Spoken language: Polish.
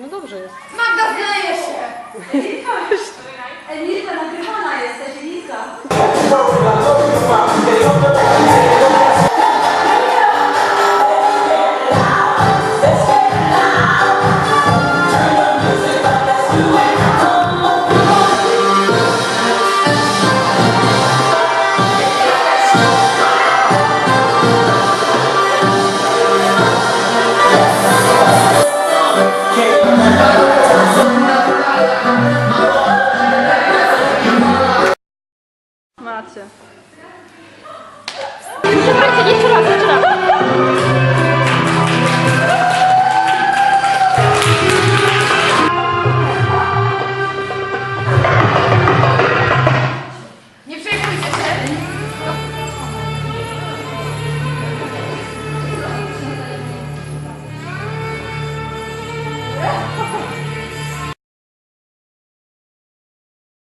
No dobrze jest. Magda, zleje się! Emilka! Emilka, nagrywana jesteś, Emilka! праця. Дуже праця, дівчата.